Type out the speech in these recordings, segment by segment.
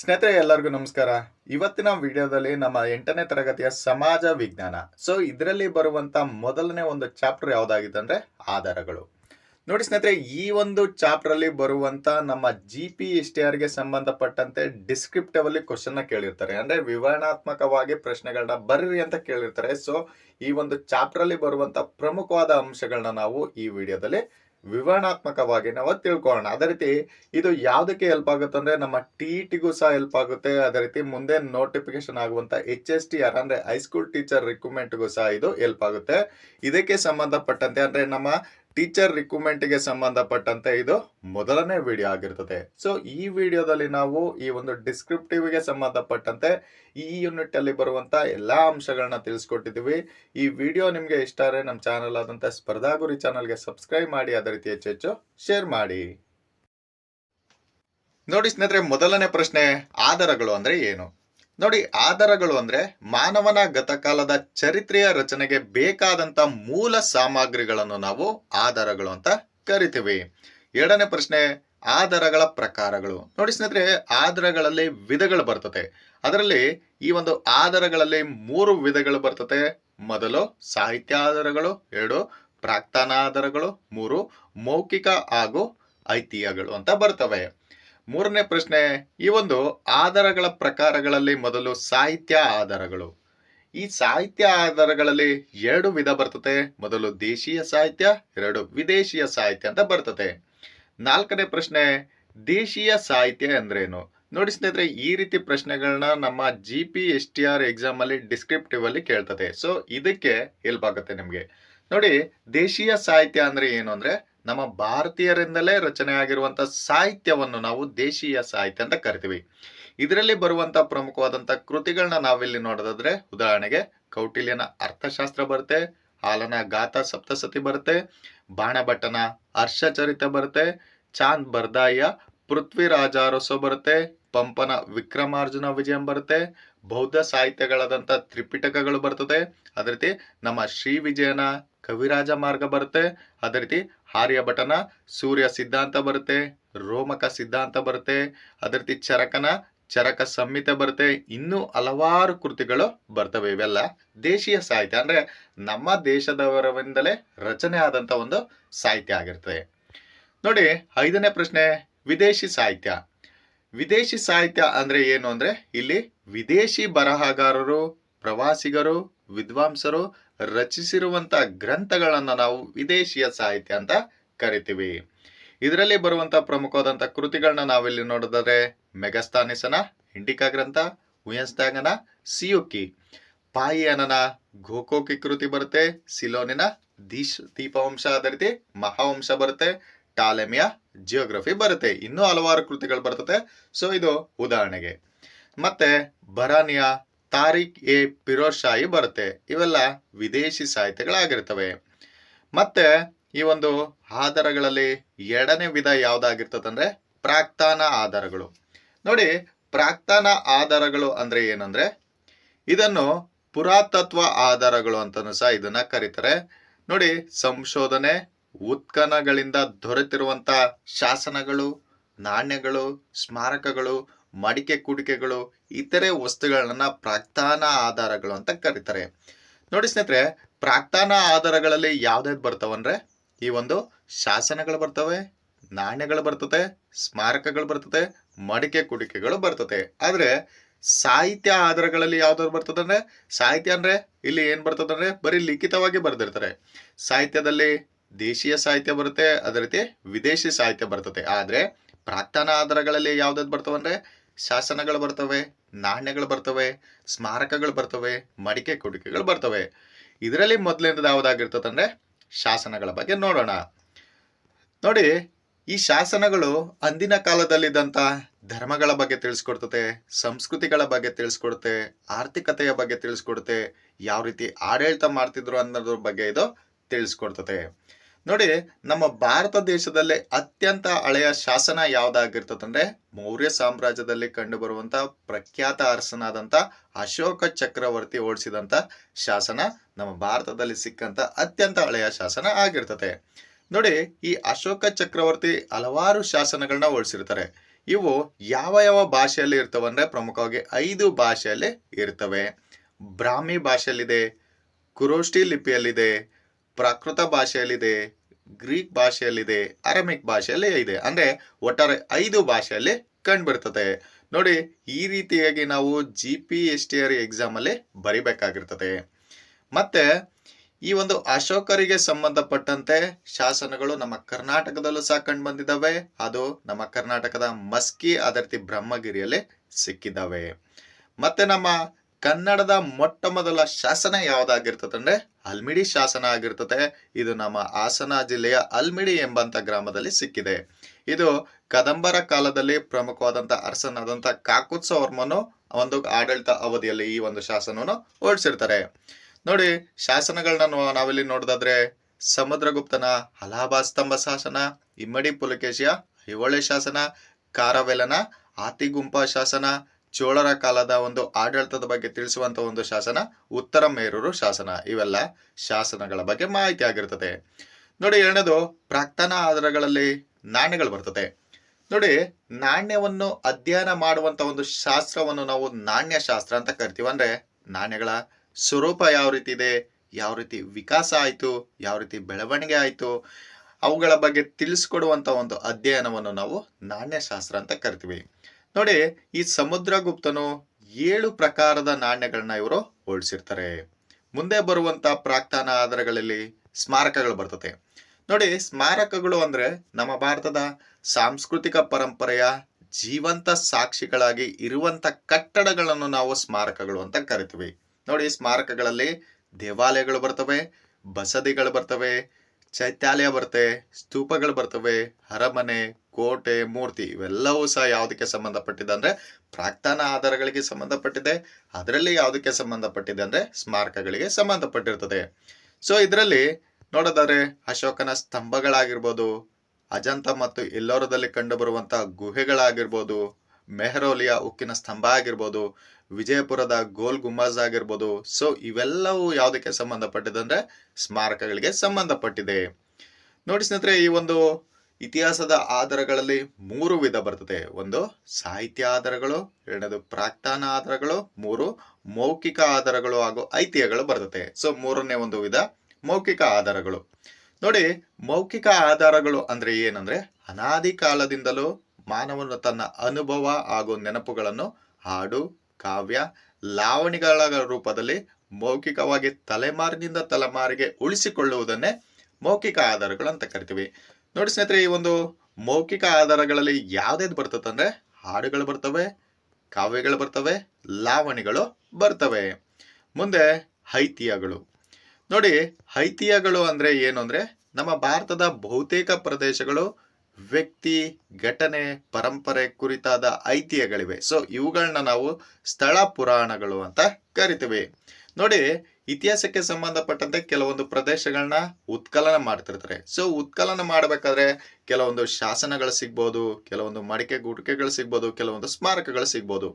ಸ್ನೇಹಿತರೆ, ಎಲ್ಲರಿಗೂ ನಮಸ್ಕಾರ. ಇವತ್ತಿನ ವಿಡಿಯೋದಲ್ಲಿ ನಮ್ಮ ಎಂಟನೇ ತರಗತಿಯ ಸಮಾಜ ವಿಜ್ಞಾನ. ಸೊ ಇದರಲ್ಲಿ ಬರುವಂತ ಮೊದಲನೇ ಒಂದು ಚಾಪ್ಟರ್ ಯಾವ್ದಾಗಿದೆ ಅಂದ್ರೆ ಆಧಾರಗಳು. ನೋಡಿ ಸ್ನೇಹಿತರೆ, ಈ ಒಂದು ಚಾಪ್ಟರ್ ಅಲ್ಲಿ ಬರುವಂತ ನಮ್ಮ ಜಿ ಪಿ ಎಸ್ ಟಿ ಆರ್ಗೆ ಸಂಬಂಧಪಟ್ಟಂತೆ ಡಿಸ್ಕ್ರಿಪ್ಟಿವ್ ಅಲ್ಲಿ ಕ್ವಶನ್ ಕೇಳಿರ್ತಾರೆ. ಅಂದ್ರೆ ವಿವರಣಾತ್ಮಕವಾಗಿ ಪ್ರಶ್ನೆಗಳನ್ನ ಬರ್ರಿ ಅಂತ ಕೇಳಿರ್ತಾರೆ. ಸೊ ಈ ಒಂದು ಚಾಪ್ಟರ್ ಅಲ್ಲಿ ಬರುವಂತ ಪ್ರಮುಖವಾದ ಅಂಶಗಳನ್ನ ನಾವು ಈ ವಿಡಿಯೋದಲ್ಲಿ ವಿವರಣಾತ್ಮಕವಾಗಿ ನಾವು ತಿಳ್ಕೊಳ್ಳೋಣ. ಅದೇ ರೀತಿ ಇದು ಯಾವುದಕ್ಕೆ ಹೆಲ್ಪ್ ಆಗುತ್ತೆ ಅಂದ್ರೆ ನಮ್ಮ ಟಿ ಟಿಗೂ ಸಹ ಹೆಲ್ಪ್ ಆಗುತ್ತೆ. ಅದೇ ರೀತಿ ಮುಂದೆ ನೋಟಿಫಿಕೇಶನ್ ಆಗುವಂಥ ಎಚ್ ಎಸ್ ಟಿ ಆರ್ ಅಂದರೆ ಹೈಸ್ಕೂಲ್ ಟೀಚರ್ ರಿಕ್ರೂಟ್ಮೆಂಟ್ಗೂ ಸಹ ಇದು ಹೆಲ್ಪ್ ಆಗುತ್ತೆ. ಇದಕ್ಕೆ ಸಂಬಂಧಪಟ್ಟಂತೆ ಅಂದ್ರೆ ನಮ್ಮ ಟೀಚರ್ ರಿಕ್ರೂಟ್ಮೆಂಟ್ಗೆ ಸಂಬಂಧಪಟ್ಟಂತೆ ಇದು ಮೊದಲನೇ ವಿಡಿಯೋ ಆಗಿರ್ತದೆ. ಸೊ ಈ ವಿಡಿಯೋದಲ್ಲಿ ನಾವು ಈ ಒಂದು ಡಿಸ್ಕ್ರಿಪ್ಟಿವ್ಗೆ ಸಂಬಂಧಪಟ್ಟಂತೆ ಈ ಯೂನಿಟ್ ಅಲ್ಲಿ ಬರುವಂತ ಎಲ್ಲಾ ಅಂಶಗಳನ್ನ ತಿಳಿಸ್ಕೊಟ್ಟಿದ್ದೀವಿ. ಈ ವಿಡಿಯೋ ನಿಮ್ಗೆ ಇಷ್ಟ ಆದರೆ ನಮ್ಮ ಚಾನಲ್ ಆದಂತ ಸ್ಪರ್ಧಾ ಗುರಿ ಚಾನಲ್ಗೆ ಸಬ್ಸ್ಕ್ರೈಬ್ ಮಾಡಿ, ಅದೇ ರೀತಿ ಹೆಚ್ಚು ಹೆಚ್ಚು ಶೇರ್ ಮಾಡಿ. ನೋಡಿ ಸ್ನೇಹಿತರೆ, ಮೊದಲನೇ ಪ್ರಶ್ನೆ, ಆಧಾರಗಳು ಅಂದ್ರೆ ಏನು? ನೋಡಿ, ಆಧಾರಗಳು ಅಂದ್ರೆ ಮಾನವನ ಗತಕಾಲದ ಚರಿತ್ರೆಯ ರಚನೆಗೆ ಬೇಕಾದಂತ ಮೂಲ ಸಾಮಗ್ರಿಗಳನ್ನು ನಾವು ಆಧಾರಗಳು ಅಂತ ಕರಿತೀವಿ. ಎರಡನೇ ಪ್ರಶ್ನೆ, ಆಧಾರಗಳ ಪ್ರಕಾರಗಳು. ನೋಡಿ ಸ್ನೇಹಿತರೆ, ಆಧಾರಗಳಲ್ಲಿ ವಿಧಗಳು ಬರ್ತದೆ. ಅದರಲ್ಲಿ ಈ ಒಂದು ಆಧಾರಗಳಲ್ಲಿ ಮೂರು ವಿಧಗಳು ಬರ್ತದೆ. ಮೊದಲು ಸಾಹಿತ್ಯ ಆಧಾರಗಳು, ಎರಡು ಪ್ರಾಕ್ತನ ಆಧಾರಗಳು, ಮೂರು ಮೌಖಿಕ ಹಾಗೂ ಐತಿಹ್ಯಗಳು ಅಂತ ಬರ್ತವೆ. ಮೂರನೇ ಪ್ರಶ್ನೆ, ಈ ಒಂದು ಆಧಾರಗಳ ಪ್ರಕಾರಗಳಲ್ಲಿ ಮೊದಲು ಸಾಹಿತ್ಯ ಆಧಾರಗಳು. ಈ ಸಾಹಿತ್ಯ ಆಧಾರಗಳಲ್ಲಿ ಎರಡು ವಿಧ ಬರ್ತದೆ ಮೊದಲು ದೇಶೀಯ ಸಾಹಿತ್ಯ, ಎರಡು ವಿದೇಶಿಯ ಸಾಹಿತ್ಯ ಅಂತ ಬರ್ತದೆ ನಾಲ್ಕನೇ ಪ್ರಶ್ನೆ, ದೇಶೀಯ ಸಾಹಿತ್ಯ ಅಂದ್ರೇನು? ನೋಡಿ ಸ್ನೇಹಿತರೆ, ಈ ರೀತಿ ಪ್ರಶ್ನೆಗಳನ್ನ ನಮ್ಮ G P S T R exam ಅಲ್ಲಿ ಡಿಸ್ಕ್ರಿಪ್ಟಿವ್ ಅಲ್ಲಿ ಕೇಳ್ತದೆ ಸೊ ಇದಕ್ಕೆ ಹೆಲ್ಪ್ ಆಗುತ್ತೆ ನಿಮಗೆ. ನೋಡಿ, ದೇಶೀಯ ಸಾಹಿತ್ಯ ಅಂದ್ರೆ ಏನು ಅಂದ್ರೆ ನಮ್ಮ ಭಾರತೀಯರಿಂದಲೇ ರಚನೆ ಆಗಿರುವಂಥ ಸಾಹಿತ್ಯವನ್ನು ನಾವು ದೇಶೀಯ ಸಾಹಿತ್ಯ ಅಂತ ಕರಿತೀವಿ. ಇದರಲ್ಲಿ ಬರುವಂತ ಪ್ರಮುಖವಾದಂಥ ಕೃತಿಗಳನ್ನ ನಾವಿಲ್ಲಿ ನೋಡೋದಾದ್ರೆ, ಉದಾಹರಣೆಗೆ ಕೌಟಿಲ್ಯನ ಅರ್ಥಶಾಸ್ತ್ರ ಬರುತ್ತೆ, ಹಾಲನ ಗಾತ ಸಪ್ತಸತಿ ಬರುತ್ತೆ, ಬಾಣಭಟ್ಟನ ಹರ್ಷಚರಿತ ಬರುತ್ತೆ, ಚಾಂದ್ ಬರ್ದಾಯಿಯ ಪೃಥ್ವಿರಾಜಾರಸೋ ಬರುತ್ತೆ, ಪಂಪನ ವಿಕ್ರಮಾರ್ಜುನ ವಿಜಯಂ ಬರುತ್ತೆ, ಬೌದ್ಧ ಸಾಹಿತ್ಯಗಳಾದಂಥ ತ್ರಿಪಿಟಕಗಳು ಬರ್ತದೆ. ಅದೇ ರೀತಿ ನಮ್ಮ ಶ್ರೀ ವಿಜಯನ ಕವಿರಾಜ ಮಾರ್ಗ ಬರುತ್ತೆ. ಅದೇ ರೀತಿ ಆರ್ಯಭಟನ ಸೂರ್ಯ ಸಿದ್ಧಾಂತ ಬರುತ್ತೆ, ರೋಮಕ ಸಿದ್ಧಾಂತ ಬರುತ್ತೆ, ಅದರತಿ ರೀತಿ ಚರಕನ, ಚರಕ ಸಂಹಿತೆ ಬರುತ್ತೆ, ಇನ್ನೂ ಹಲವಾರು ಕೃತಿಗಳು ಬರ್ತವೆ ಇವೆಲ್ಲ. ದೇಶೀಯ ಸಾಹಿತ್ಯ ಅಂದ್ರೆ ನಮ್ಮ ದೇಶದವರಿಂದಲೇ ರಚನೆ ಆದಂತ ಒಂದು ಸಾಹಿತ್ಯ ಆಗಿರ್ತದೆ. ನೋಡಿ, ಐದನೇ ಪ್ರಶ್ನೆ, ವಿದೇಶಿ ಸಾಹಿತ್ಯ. ವಿದೇಶಿ ಸಾಹಿತ್ಯ ಅಂದ್ರೆ ಏನು ಅಂದ್ರೆ ಇಲ್ಲಿ ವಿದೇಶಿ ಬರಹಗಾರರು, ಪ್ರವಾಸಿಗರು, ವಿದ್ವಾಂಸರು ರಚಿಸಿರುವಂತ ಗ್ರಂಥಗಳನ್ನು ನಾವು ವಿದೇಶಿಯ ಸಾಹಿತ್ಯ ಅಂತ ಕರಿತೀವಿ. ಇದರಲ್ಲಿ ಬರುವಂಥ ಪ್ರಮುಖವಾದಂಥ ಕೃತಿಗಳನ್ನ ನಾವಿಲ್ಲಿ ನೋಡಿದ್ರೆ ಮೆಗಸ್ತಾನಿಸನ ಇಂಡಿಕಾ ಗ್ರಂಥ ಉಯನ್ಸ್ತಾಂಗನ ಸಿಯುಕಿ. ಪಾಯಿಯನನ ಗೋಕೋಕಿ ಕೃತಿ ಬರುತ್ತೆ, ಸಿಲೋನಿನ ದೀಶ್ ದೀಪವಂಶ ಅದೇ ರೀತಿ ಮಹಾವಂಶ ಬರುತ್ತೆ, ಟಾಲೆಮಿಯ ಜಿಯೋಗ್ರಫಿ ಬರುತ್ತೆ, ಇನ್ನೂ ಹಲವಾರು ಕೃತಿಗಳು ಬರ್ತದೆ. ಸೊ ಇದು ಉದಾಹರಣೆಗೆ. ಮತ್ತೆ ಬರಾನಿಯ ತಾರಿಕ್ ಎ ಪಿರೋಜ್ ಶಾಹಿ ಬರುತ್ತೆ. ಇವೆಲ್ಲ ವಿದೇಶಿ ಸಾಹಿತ್ಯಗಳಾಗಿರ್ತವೆ. ಮತ್ತೆ ಈ ಒಂದು ಆಧಾರಗಳಲ್ಲಿ ಎರಡನೇ ವಿಧ ಯಾವ್ದಾಗಿರ್ತದಂದ್ರೆ ಪ್ರಾಕ್ತಾನ ಆಧಾರಗಳು. ನೋಡಿ, ಪ್ರಾಕ್ತಾನ ಆಧಾರಗಳು ಅಂದ್ರೆ ಏನಂದ್ರೆ, ಇದನ್ನು ಪುರಾತತ್ವ ಆಧಾರಗಳು ಅಂತನೂ ಸಹ ಇದನ್ನ ಕರೀತಾರೆ. ನೋಡಿ, ಸಂಶೋಧನೆ ಉತ್ಖನಗಳಿಂದ ದೊರೆತಿರುವಂತ ಶಾಸನಗಳು, ನಾಣ್ಯಗಳು, ಸ್ಮಾರಕಗಳು ಮಡಿಕೆ ಕುಡಿಕೆಗಳು, ಇತರೆ ವಸ್ತುಗಳನ್ನ ಪ್ರಾಕ್ತಾನ ಆಧಾರಗಳು ಅಂತ ಕರೀತಾರೆ. ನೋಡಿ ಸ್ನೇಹಿತರೆ, ಪ್ರಾಕ್ತಾನ ಆಧಾರಗಳಲ್ಲಿ ಯಾವ್ದಾವ್ದು ಬರ್ತಾವಂದ್ರೆ ಈ ಒಂದು ಶಾಸನಗಳು ಬರ್ತವೆ, ನಾಣ್ಯಗಳು ಬರ್ತದೆ, ಸ್ಮಾರಕಗಳು ಬರ್ತದೆ, ಮಡಿಕೆ ಕುಡಿಕೆಗಳು ಬರ್ತದೆ. ಆದ್ರೆ ಸಾಹಿತ್ಯ ಆಧಾರಗಳಲ್ಲಿ ಯಾವ್ದಾದ್ರು ಬರ್ತದೆ ಅಂದ್ರೆ, ಸಾಹಿತ್ಯ ಅಂದ್ರೆ ಇಲ್ಲಿ ಏನ್ ಬರ್ತದೆ ಅಂದ್ರೆ, ಬರೀ ಲಿಖಿತವಾಗಿ ಬರೆದಿರ್ತಾರೆ. ಸಾಹಿತ್ಯದಲ್ಲಿ ದೇಶೀಯ ಸಾಹಿತ್ಯ ಬರುತ್ತೆ, ಅದೇ ರೀತಿ ವಿದೇಶಿ ಸಾಹಿತ್ಯ ಬರ್ತದೆ. ಆದ್ರೆ ಪ್ರಾಕ್ತನ ಆಧಾರಗಳಲ್ಲಿ ಯಾವ್ದಾದ್ರು ಬರ್ತವಂದ್ರೆ ಶಾಸನಗಳು ಬರ್ತವೆ, ನಾಣ್ಯಗಳು ಬರ್ತವೆ, ಸ್ಮಾರಕಗಳು ಬರ್ತವೆ, ಮಡಿಕೆ ಕುಡಿಕೆಗಳು ಬರ್ತವೆ. ಇದರಲ್ಲಿ ಮೊದಲಿಂದ ಯಾವುದಾಗಿರ್ತದಂದ್ರೆ ಶಾಸನಗಳ ಬಗ್ಗೆ ನೋಡೋಣ. ನೋಡಿ, ಈ ಶಾಸನಗಳು ಅಂದಿನ ಕಾಲದಲ್ಲಿದ್ದಂಥ ಧರ್ಮಗಳ ಬಗ್ಗೆ ತಿಳಿಸ್ಕೊಡ್ತದೆ, ಸಂಸ್ಕೃತಿಗಳ ಬಗ್ಗೆ ತಿಳಿಸ್ಕೊಡುತ್ತೆ, ಆರ್ಥಿಕತೆಯ ಬಗ್ಗೆ ತಿಳಿಸ್ಕೊಡುತ್ತೆ, ಯಾವ ರೀತಿ ಆಡಳಿತ ಮಾಡ್ತಿದ್ರು ಅನ್ನೋದ್ರ ಬಗ್ಗೆ ಇದು ತಿಳಿಸ್ಕೊಡ್ತದೆ. ನೋಡಿ, ನಮ್ಮ ಭಾರತ ದೇಶದಲ್ಲಿ ಅತ್ಯಂತ ಹಳೆಯ ಶಾಸನ ಯಾವ್ದಾಗಿರ್ತದಂದ್ರೆ ಮೌರ್ಯ ಸಾಮ್ರಾಜ್ಯದಲ್ಲಿ ಕಂಡುಬರುವಂತ ಪ್ರಖ್ಯಾತ ಅರಸನಾದಂತ ಅಶೋಕ ಚಕ್ರವರ್ತಿ ಓಡಿಸಿದಂತ ಶಾಸನ ನಮ್ಮ ಭಾರತದಲ್ಲಿ ಸಿಕ್ಕಂತ ಅತ್ಯಂತ ಹಳೆಯ ಶಾಸನ ಆಗಿರ್ತದೆ. ನೋಡಿ, ಈ ಅಶೋಕ ಚಕ್ರವರ್ತಿ ಹಲವಾರು ಶಾಸನಗಳನ್ನ ಓಡಿಸಿರ್ತಾರೆ. ಇವು ಯಾವ ಯಾವ ಭಾಷೆಯಲ್ಲಿ ಇರ್ತವೆ ಅಂದ್ರೆ ಪ್ರಮುಖವಾಗಿ ಐದು ಭಾಷೆಯಲ್ಲಿ ಇರ್ತವೆ. ಬ್ರಾಹ್ಮಿ ಭಾಷೆಯಲ್ಲಿದೆ, ಕುರೋಷ್ಠಿ ಲಿಪಿಯಲ್ಲಿದೆ ಪ್ರಾಕೃತ ಭಾಷೆಯಲ್ಲಿದೆ, ಗ್ರೀಕ್ ಭಾಷೆಯಲ್ಲಿದೆ, ಅರಮಿಕ್ ಭಾಷೆಯಲ್ಲಿ ಇದೆ. ಅಂದ್ರೆ ಒಟ್ಟಾರೆ ಐದು ಭಾಷೆಯಲ್ಲಿ ಕಂಡುಬಿಡ್ತದೆ ನೋಡಿ, ಈ ರೀತಿಯಾಗಿ ನಾವು G P S T R exam ಅಲ್ಲಿ ಬರಿಬೇಕಾಗಿರ್ತದೆ. ಮತ್ತೆ, ಈ ಒಂದು ಅಶೋಕರಿಗೆ ಸಂಬಂಧಪಟ್ಟಂತೆ ಶಾಸನಗಳು ನಮ್ಮ ಕರ್ನಾಟಕದಲ್ಲೂ ಸಹ ಕಂಡು ಬಂದಿದ್ದಾವೆ ಅದು ನಮ್ಮ ಕರ್ನಾಟಕದ ಮಸ್ಕಿ ಅದರ್ತಿ ಬ್ರಹ್ಮಗಿರಿಯಲ್ಲಿ ಸಿಕ್ಕಿದ್ದಾವೆ. ಮತ್ತೆ ನಮ್ಮ ಕನ್ನಡದ ಮೊಟ್ಟ ಮೊದಲ ಶಾಸನ ಯಾವುದಾಗಿರ್ತದೆ ಅಂದ್ರೆ ಅಲ್ಮಿಡಿ ಶಾಸನ ಆಗಿರ್ತದೆ. ಇದು ನಮ್ಮ ಹಾಸನ ಜಿಲ್ಲೆಯ ಅಲ್ಮಿಡಿ ಎಂಬಂತ ಗ್ರಾಮದಲ್ಲಿ ಸಿಕ್ಕಿದೆ. ಇದು ಕದಂಬರ ಕಾಲದಲ್ಲಿ ಪ್ರಮುಖವಾದಂತ ಅರಸನಾದಂತ ಕಾಕುತ್ಸವರ್ಮನು ಒಂದು ಆಡಳಿತ ಅವಧಿಯಲ್ಲಿ ಈ ಒಂದು ಶಾಸನವನ್ನು ಓಡಿಸಿರ್ತಾರೆ ನೋಡಿ ಶಾಸನಗಳನ್ನ ನಾವಿಲ್ಲಿ ನೋಡೋದಾದ್ರೆ ಸಮುದ್ರಗುಪ್ತನ ಹಲಾಬಾ ಸ್ತಂಭ ಶಾಸನ, ಇಮ್ಮಡಿ ಪುಲಕೇಶಿಯ ಐಹೊಳೆ ಶಾಸನ, ಕಾರವೆಲನ, ಆತಿಗುಂಪ ಶಾಸನ ಚೋಳರ ಕಾಲದ ಒಂದು ಆಡಳಿತದ ಬಗ್ಗೆ ತಿಳಿಸುವಂತ ಒಂದು ಶಾಸನ ಉತ್ತರ ಮೇರೂರು ಶಾಸನ. ಇವೆಲ್ಲ ಶಾಸನಗಳ ಬಗ್ಗೆ ಮಾಹಿತಿ ಆಗಿರ್ತದೆ. ನೋಡಿ, ಎರಡನೇದು, ಪ್ರಾಕ್ತನ ಆಧಾರಗಳಲ್ಲಿ ನಾಣ್ಯಗಳು ಬರ್ತದೆ. ನೋಡಿ, ನಾಣ್ಯವನ್ನು ಅಧ್ಯಯನ ಮಾಡುವಂತ ಒಂದು ಶಾಸ್ತ್ರವನ್ನು ನಾವು ನಾಣ್ಯ ಶಾಸ್ತ್ರ ಅಂತ ಕರಿತೀವಿ. ಅಂದ್ರೆ ನಾಣ್ಯಗಳ ಸ್ವರೂಪ ಯಾವ ರೀತಿ ಇದೆ, ಯಾವ ರೀತಿ ವಿಕಾಸ ಆಯಿತು, ಯಾವ ರೀತಿ ಬೆಳವಣಿಗೆ ಆಯಿತು, ಅವುಗಳ ಬಗ್ಗೆ ತಿಳಿಸ್ಕೊಡುವಂತ ಒಂದು ಅಧ್ಯಯನವನ್ನು ನಾವು ನಾಣ್ಯಶಾಸ್ತ್ರ ಅಂತ ಕರಿತೀವಿ. ನೋಡಿ, ಈ ಸಮುದ್ರಗುಪ್ತನು ಏಳು ಪ್ರಕಾರದ ನಾಣ್ಯಗಳನ್ನ ಇವರು ಹೋಲಿಸಿರ್ತಾರೆ ಮುಂದೆ ಬರುವಂತ ಪ್ರಾಕ್ತನ ಆಧಾರಗಳಲ್ಲಿ ಸ್ಮಾರಕಗಳು ಬರ್ತದೆ ನೋಡಿ, ಸ್ಮಾರಕಗಳು ಅಂದ್ರೆ ನಮ್ಮ ಭಾರತದ ಸಾಂಸ್ಕೃತಿಕ ಪರಂಪರೆಯ ಜೀವಂತ ಸಾಕ್ಷಿಗಳಾಗಿ ಇರುವಂತ ಕಟ್ಟಡಗಳನ್ನು ನಾವು ಸ್ಮಾರಕಗಳು ಅಂತ ಕರಿತೀವಿ. ನೋಡಿ, ಸ್ಮಾರಕಗಳಲ್ಲಿ ದೇವಾಲಯಗಳು ಬರ್ತವೆ, ಬಸದಿಗಳು ಬರ್ತವೆ ಚೈತ್ಯಾಲಯ ಬರುತ್ತೆ, ಸ್ತೂಪಗಳು ಬರ್ತವೆ, ಅರಮನೆ, ಕೋಟೆ, ಮೂರ್ತಿ, ಇವೆಲ್ಲವೂ ಸಹ ಯಾವುದಕ್ಕೆ ಸಂಬಂಧಪಟ್ಟಿದೆ ಅಂದರೆ ಪ್ರಾಕ್ತನ ಆಧಾರಗಳಿಗೆ ಸಂಬಂಧಪಟ್ಟಿದೆ. ಅದರಲ್ಲಿ ಯಾವುದಕ್ಕೆ ಸಂಬಂಧಪಟ್ಟಿದೆ ಅಂದರೆ ಸ್ಮಾರಕಗಳಿಗೆ ಸಂಬಂಧಪಟ್ಟಿರ್ತದೆ. ಸೊ ಇದರಲ್ಲಿ ನೋಡೋದಾದ್ರೆ ಅಶೋಕನ ಸ್ತಂಭಗಳಾಗಿರ್ಬೋದು, ಅಜಂತ ಮತ್ತು ಎಲ್ಲೋರದಲ್ಲಿ ಕಂಡುಬರುವಂತ ಗುಹೆಗಳಾಗಿರ್ಬೋದು, ಮೆಹರೋಲಿಯ ಉಕ್ಕಿನ ಸ್ತಂಭ ಆಗಿರ್ಬೋದು ವಿಜಯಪುರದ ಗೋಲ್ ಗುಂಬಾಜ್ ಆಗಿರ್ಬೋದು. ಸೊ ಇವೆಲ್ಲವೂ ಯಾವುದಕ್ಕೆ ಸಂಬಂಧಪಟ್ಟಿದೆ ಅಂದ್ರೆ ಸ್ಮಾರಕಗಳಿಗೆ ಸಂಬಂಧಪಟ್ಟಿದೆ. ನೋಡಿ ಸ್ನೇಹಿತರೆ, ಈ ಒಂದು ಇತಿಹಾಸದ ಆಧಾರಗಳಲ್ಲಿ ಮೂರು ವಿಧ ಬರ್ತದೆ. ಒಂದು ಸಾಹಿತ್ಯ ಆಧಾರಗಳು, ಎರಡನೇದು ಪ್ರಾಕ್ತಾನ ಆಧಾರಗಳು, ಮೂರು ಮೌಖಿಕ ಆಧಾರಗಳು ಹಾಗೂ ಐತಿಹ್ಯಗಳು ಬರ್ತದೆ. ಸೊ ಮೂರನೇ ಒಂದು ವಿಧ ಮೌಖಿಕ ಆಧಾರಗಳು. ನೋಡಿ, ಮೌಖಿಕ ಆಧಾರಗಳು ಅಂದ್ರೆ ಏನಂದ್ರೆ ಅನಾದಿ ಕಾಲದಿಂದಲೂ ಮಾನವನು ತನ್ನ ಅನುಭವ ಹಾಗೂ ನೆನಪುಗಳನ್ನು ಹಾಡು ಕಾವ್ಯ ಲಾವಣಿಗಳ ರೂಪದಲ್ಲಿ ಮೌಖಿಕವಾಗಿ ತಲೆಮಾರಿನಿಂದ ತಲೆಮಾರಿಗೆ ಉಳಿಸಿಕೊಳ್ಳುವುದನ್ನೇ ಮೌಖಿಕ ಆಧಾರಗಳು ಅಂತ ಕರಿತೀವಿ. ನೋಡಿ ಸ್ನೇಹಿತರೆ, ಈ ಒಂದು ಮೌಖಿಕ ಆಧಾರಗಳಲ್ಲಿ ಯಾವ್ದು ಬರ್ತದೆ ಅಂದ್ರೆ ಹಾಡುಗಳು ಬರ್ತವೆ, ಕಾವ್ಯಗಳು ಬರ್ತವೆ, ಲಾವಣಿಗಳು ಬರ್ತವೆ. ಮುಂದೆ ಹೈತಿಯಗಳು. ನೋಡಿ, ಹೈತಿಯಗಳು ಅಂದ್ರೆ ಏನು ಅಂದ್ರೆ ನಮ್ಮ ಭಾರತದ ಬಹುತೇಕ ಪ್ರದೇಶಗಳು ವ್ಯಕ್ತಿ, ಘಟನೆ, ಪರಂಪರೆ ಕುರಿತಾದ ಐತಿಹ್ಯಗಳಿವೆ. ಸೊ ಇವುಗಳನ್ನ ನಾವು ಸ್ಥಳ ಪುರಾಣಗಳು ಅಂತ ಕರಿತೀವಿ. ನೋಡಿ, ಇತಿಹಾಸಕ್ಕೆ ಸಂಬಂಧಪಟ್ಟಂತೆ ಕೆಲವೊಂದು ಪ್ರದೇಶಗಳನ್ನ ಉತ್ಕಲನ ಮಾಡ್ತಿರ್ತಾರೆ. ಸೊ ಉತ್ಕಲನ ಮಾಡಬೇಕಾದ್ರೆ ಕೆಲವೊಂದು ಶಾಸನಗಳು ಸಿಗ್ಬೋದು, ಕೆಲವೊಂದು ಮಡಿಕೆ ಗುಡಿಕೆಗಳು ಸಿಗ್ಬೋದು, ಕೆಲವೊಂದು ಸ್ಮಾರಕಗಳು ಸಿಗ್ಬೋದು.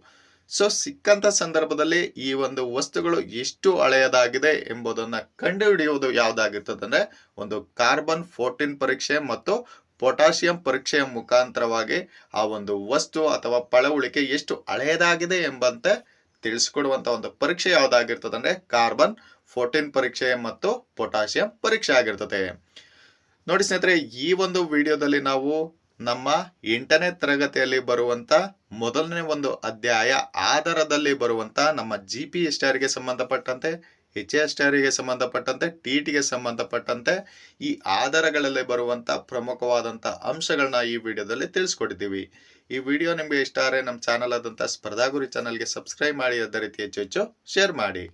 ಸೊ ಸಿಕ್ಕಂತ ಸಂದರ್ಭದಲ್ಲಿ ಈ ಒಂದು ವಸ್ತುಗಳು ಎಷ್ಟು ಹಳೆಯದಾಗಿದೆ ಎಂಬುದನ್ನ ಕಂಡುಹಿಡಿಯುವುದು ಯಾವ್ದಾಗಿರ್ತದೆ ಅಂದ್ರೆ ಒಂದು ಕಾರ್ಬನ್ ಫೋರ್ಟೀನ್ ಪರೀಕ್ಷೆ ಮತ್ತು ಪೊಟ್ಯಾಷಿಯಂ ಪರೀಕ್ಷೆಯ ಮುಖಾಂತರವಾಗಿ ಆ ಒಂದು ವಸ್ತು ಅಥವಾ ಪಳವಳಿಕೆ ಎಷ್ಟು ಹಳೆಯದಾಗಿದೆ ಎಂಬಂತೆ ತಿಳಿಸ್ಕೊಡುವಂತ ಒಂದು ಪರೀಕ್ಷೆ ಯಾವುದಾಗಿರ್ತದೆ ಅಂದ್ರೆ ಕಾರ್ಬನ್ ಫೋರ್ಟೀನ್ ಪರೀಕ್ಷೆ ಮತ್ತು ಪೊಟ್ಯಾಷಿಯಂ ಪರೀಕ್ಷೆ ಆಗಿರ್ತದೆ. ನೋಡಿ ಸ್ನೇಹಿತರೆ, ಈ ಒಂದು ವಿಡಿಯೋದಲ್ಲಿ ನಾವು ನಮ್ಮ ಎಂಟನೇ ತರಗತಿಯಲ್ಲಿ ಬರುವಂತ ಮೊದಲನೇ ಒಂದು ಅಧ್ಯಾಯ ಆಧಾರದಲ್ಲಿ ಬರುವಂತ ನಮ್ಮ ಜಿ ಪಿ ಎಸ್ಗೆ ಸಂಬಂಧಪಟ್ಟಂತೆ ಎಚ್ ಎಸ್ಗೆ ಸಂಬಂಧಪಟ್ಟಂತೆ ಟಿ ಟಿಗೆ ಸಂಬಂಧಪಟ್ಟಂತೆ ಈ ಆಧಾರಗಳಲ್ಲಿ ಬರುವಂಥ ಪ್ರಮುಖವಾದಂಥ ಅಂಶಗಳನ್ನ ಈ ವಿಡಿಯೋದಲ್ಲಿ ತಿಳಿಸ್ಕೊಡ್ತೀವಿ ಈ ವಿಡಿಯೋ ನಿಮಗೆ ಇಷ್ಟ ಆದರೆ ನಮ್ಮ ಚಾನಲ್ ಆದಂತ ಸ್ಪರ್ಧಾಗುರಿ ಚಾನಲ್ಗೆ ಸಬ್ಸ್ಕ್ರೈಬ್ ಮಾಡಿ, ಅದೇ ರೀತಿ ಹೆಚ್ಚು ಹೆಚ್ಚು ಶೇರ್ ಮಾಡಿ.